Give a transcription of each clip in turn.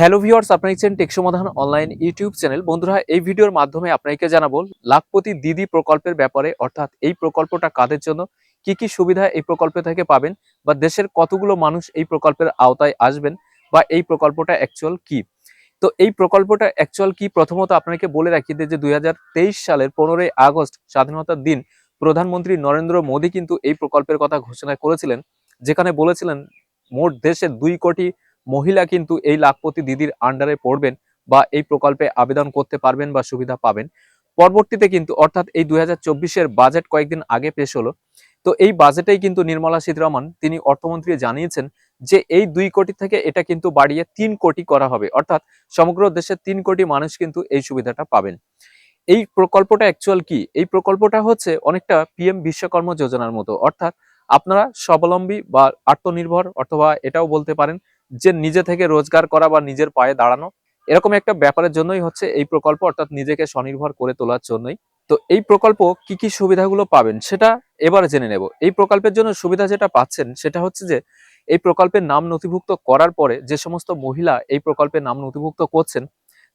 Hello viewers, আপনারা দেখছেন take সমাধান অনলাইন ইউটিউব চ্যানেল। বন্ধুরা, এই ভিডিওর মাধ্যমে আপনাকে জানাব, লাখপতি দিদি প্রকল্পের ব্যাপারে, অর্থাৎ এই প্রকল্পটা কাদের জন্য, কি কি সুবিধা এই প্রকল্প থেকে পাবেন, বা দেশের কতগুলো মানুষ এই প্রকল্পের আওতায় আসবেন, বা এই প্রকল্পটা অ্যাকচুয়াল কি? তো এই প্রকল্পটা অ্যাকচুয়াল কি? প্রথমত আপনাকে বলে রাখি যে, দুই হাজার তেইশ সালের পনেরোই আগস্ট, স্বাধীনতার দিন, প্রধানমন্ত্রী নরেন্দ্র মোদী কিন্তু এই প্রকল্পের কথা ঘোষণা করেছিলেন, যেখানে বলেছিলেন, মোট দেশে দুই কোটি মহিলা কিন্তু এই লাখপতি দিদির আন্ডারে পড়বেন বা এই প্রকল্পে আবেদন করতে পারবেন বা সুবিধা পাবেন। পরবর্তীতে কিন্তু অর্থাৎ এই দুই হাজার বাজেট কয়েকদিন আগে পেশ হলো। তো এই বাজেটেই কিন্তু নির্মলা সীতারামন, তিনি অর্থমন্ত্রী জানিয়েছেন যে এই দুই কোটি থেকে এটা কিন্তু বাড়িয়ে তিন কোটি করা হবে। অর্থাৎ সমগ্র দেশের তিন কোটি মানুষ কিন্তু এই সুবিধাটা পাবেন। এই প্রকল্পটা অ্যাকচুয়াল কি? এই প্রকল্পটা হচ্ছে অনেকটা পিএম বিশ্বকর্ম যোজনার মতো। অর্থাৎ আপনারা স্বাবলম্বী বা আত্মনির্ভর অথবা এটাও বলতে পারেন যে নিজে থেকে রোজগার করা বা নিজের পায়ে দাঁড়ানো, এরকম একটা ব্যাপারের জন্যই হচ্ছে এই প্রকল্প, অর্থাৎ নিজেকে স্বনির্ভর করে তোলার জন্যই। তো এই প্রকল্প কি কি সুবিধাগুলো পাবেন সেটা এবার জেনে নেব। এই প্রকল্পের জন্য সুবিধা যেটা পাচ্ছেন সেটা হচ্ছে যে, এই প্রকল্পের নাম নথিভুক্ত করার পরে যে সমস্ত মহিলা এই প্রকল্পের নাম নথিভুক্ত করছেন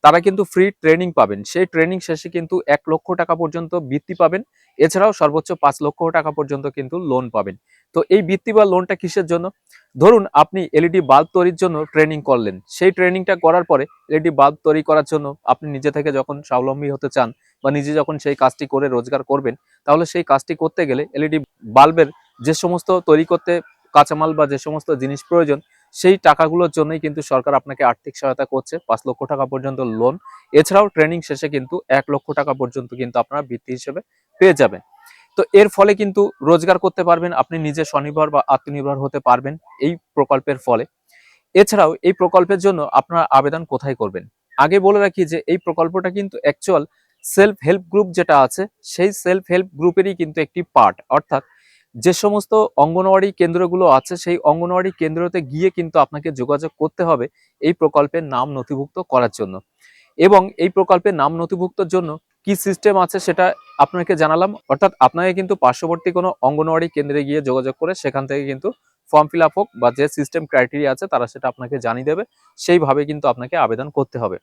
তারা কিন্তু ফ্রি ট্রেনিং পাবেন। সেই ট্রেনিং শেষে কিন্তু এক লক্ষ টাকা পর্যন্ত বৃত্তি পাবেন। এছাড়াও সর্বোচ্চ পাঁচ লক্ষ টাকা পর্যন্ত কিন্তু লোন পাবেন। তো এই বৃত্তি বা লোনটা কিসের জন্য? ধরুন আপনি এলইডি বাল্ব তৈরির জন্য ট্রেনিং করলেন। সেই ট্রেনিংটা করার পরে এলইডি বাল্ব তৈরি করার জন্য আপনি নিজে থেকে যখন স্বাবলম্বী হতে চান বা নিজে যখন সেই কাজটি করে রোজগার করবেন, তাহলে সেই কাজটি করতে গেলে এলইডি বাল্বের যে সমস্ত তৈরি করতে কাঁচামাল বা যে সমস্ত জিনিস প্রয়োজন সেই টাকাগুলোর জন্যই কিন্তু সরকার আপনাকে আর্থিক সহায়তা করছে, পাঁচ লক্ষ টাকা পর্যন্ত লোন এছাড়াও ট্রেনিং শেষে কিন্তু এক লক্ষ টাকা পর্যন্ত কিন্তু আপনারা বৃত্তি হিসেবে পেয়ে যাবেন। তো এর ফলে কিন্তু রোজগার করতে পারবেন, আপনি নিজে স্বনির্ভর বা আত্মনির্ভর হতে পারবেন এই প্রকল্পের ফলে। এছাড়াও এই প্রকল্পের জন্য আপনারা আবেদন কোথায় করবেন? আগে বলে রাখি যে এই প্রকল্পটা কিন্তু অ্যাকচুয়াল সেলফ হেল্প গ্রুপ যেটা আছে, সেই সেলফ হেল্প গ্রুপেরই কিন্তু একটি পার্ট অর্থাৎ যে সমস্ত অঙ্গনওয়াড়ি কেন্দ্রগুলো আছে, সেই অঙ্গনওয়াড়ি কেন্দ্রতে গিয়ে কিন্তু আপনাকে যোগাযোগ করতে হবে এই প্রকল্পের নাম নথিভুক্ত করার জন্য। এবং এই প্রকল্পের নাম নথিভুক্তর জন্য কি সিস্টেম আছে সেটা আপনাকে জানালাম। অর্থাৎ আপনাকে কিন্তু পার্শ্ববর্তী কোনো অঙ্গনওয়াড়ি কেন্দ্রে গিয়ে যোগাযোগ করে সেখান থেকে কিন্তু ফর্ম ফিল আপ হোক বা যে সিস্টেম ক্রাইটেরিয়া আছে তারা সেটা আপনাকে জানিয়ে দেবে। সেইভাবে কিন্তু আপনাকে আবেদন করতে হবে।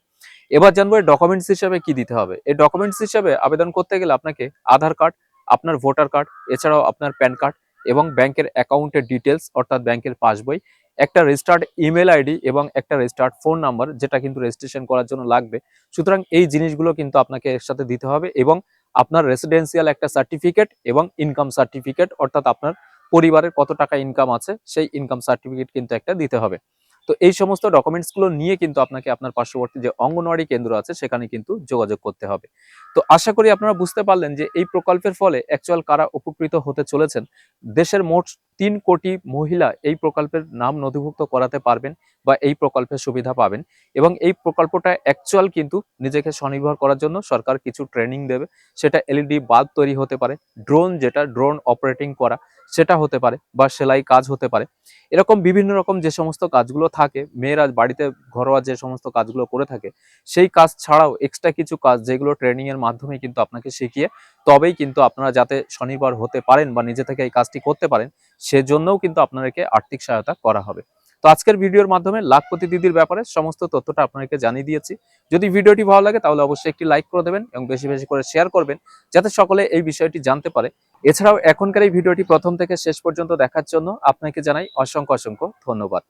এবার জানব ডকুমেন্টস হিসাবে কি দিতে হবে। এই ডকুমেন্টস হিসাবে আবেদন করতে গেলে আপনাকে আধার কার্ড আপনার ভোটার কার্ড, এছাড়াও আপনার প্যান কার্ড এবং ব্যাংকের অ্যাকাউন্টের ডিটেলস অর্থাৎ ব্যাংকের পাসবই, একটা রেজিস্টার্ড ইমেল আইডি এবং একটা রেজিস্টার্ড ফোন নাম্বার যেটা কিন্তু রেজিস্ট্রেশন করার জন্য লাগবে। সুতরাং এই জিনিসগুলো কিন্তু আপনাকে এর সাথে দিতে হবে এবং আপনার রেসিডেন্সিয়াল একটা সার্টিফিকেট এবং ইনকাম সার্টিফিকেট অর্থাৎ আপনার পরিবারের কত টাকা ইনকাম আছে, সেই ইনকাম সার্টিফিকেট কিন্তু একটা দিতে হবে। তো এই সমস্ত ডকুমেন্টসগুলো নিয়ে কিন্তু আপনাকে আপনার পার্শ্ববর্তী যে অঙ্গনওয়াড়ি কেন্দ্র আছে, সেখানে কিন্তু যোগাযোগ করতে হবে। তো আশা করি আপনারা বুঝতে পারলেন যে এই প্রকল্পের ফলে অ্যাকচুয়াল কারা উপকৃত হতে চলেছেন, দেশের মোট তিন কোটি মহিলা এই প্রকল্পের নাম নথিভুক্ত করাতে পারবেন। বা এই প্রকল্পের সুবিধা পাবেন এবং এই প্রকল্পটা অ্যাকচুয়াল কিন্তু নিজেকে স্বনির্ভর করার জন্য সরকার কিছু ট্রেনিং দেবে। সেটা এলইডি বাল্ব তৈরি হতে পারে ড্রোন যেটা ড্রোন অপারেটিং করা, সেটা হতে পারে বা সেলাই কাজ হতে পারে। এরকম বিভিন্ন রকম যে সমস্ত কাজগুলো থাকে, মেয়েরা বাড়িতে ঘরোয়া যে সমস্ত কাজগুলো করে থাকে, সেই কাজ ছাড়াও এক্সট্রা কিছু কাজ যেগুলো ট্রেনিং এর মাধ্যমে কিন্তু আপনাকে শিখিয়ে, তবেই কিন্তু আপনারা যাতে স্বনির্ভর হতে পারেন বা নিজে থেকে এই কাজটি করতে পারেন, সেজন্যও কিন্তু আপনাদেরকে আর্থিক সহায়তা করা হবে। তো আজকের ভিডিওর মাধ্যমে লাখপতি দিদির ব্যাপারে সমস্ত তথ্যটা আপনাকে জানিয়ে দিয়েছি। যদি ভিডিওটি ভালো লাগে তাহলে অবশ্যই একটি লাইক করে দেবেন এবং বেশি বেশি করে শেয়ার করবেন যাতে সকলে এই বিষয়টি জানতে পারে। এছাড়াও এখনকার এই ভিডিওটি প্রথম থেকে শেষ পর্যন্ত দেখার জন্য আপনাকে জানাই অসংখ্য অসংখ্য ধন্যবাদ।